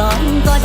อยสอนก็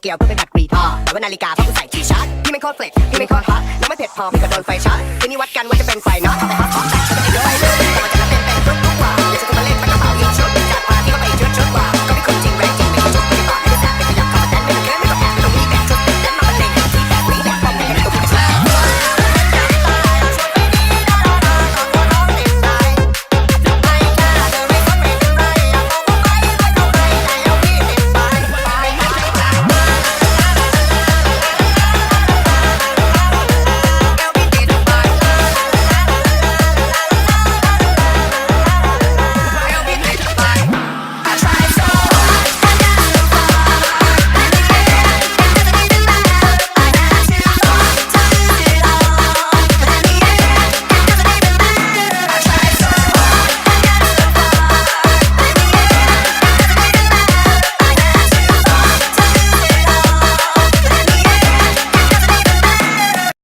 เกียวเพื่อไปผัดกรีทอแต่ว่านาฬิกาพี่กูใส่ชีชาร์จพี่ไม่โคตรเฟล็กพี่ไม่โคตรฮอตแล้วไม่เผ็ดพอพี่ก็โดนไฟช็อตทีนี้วัดกันว่าจะเป็นไฟน็อตเอาไปฮอตฮอตแต่ก็ไม่ได้ด้วย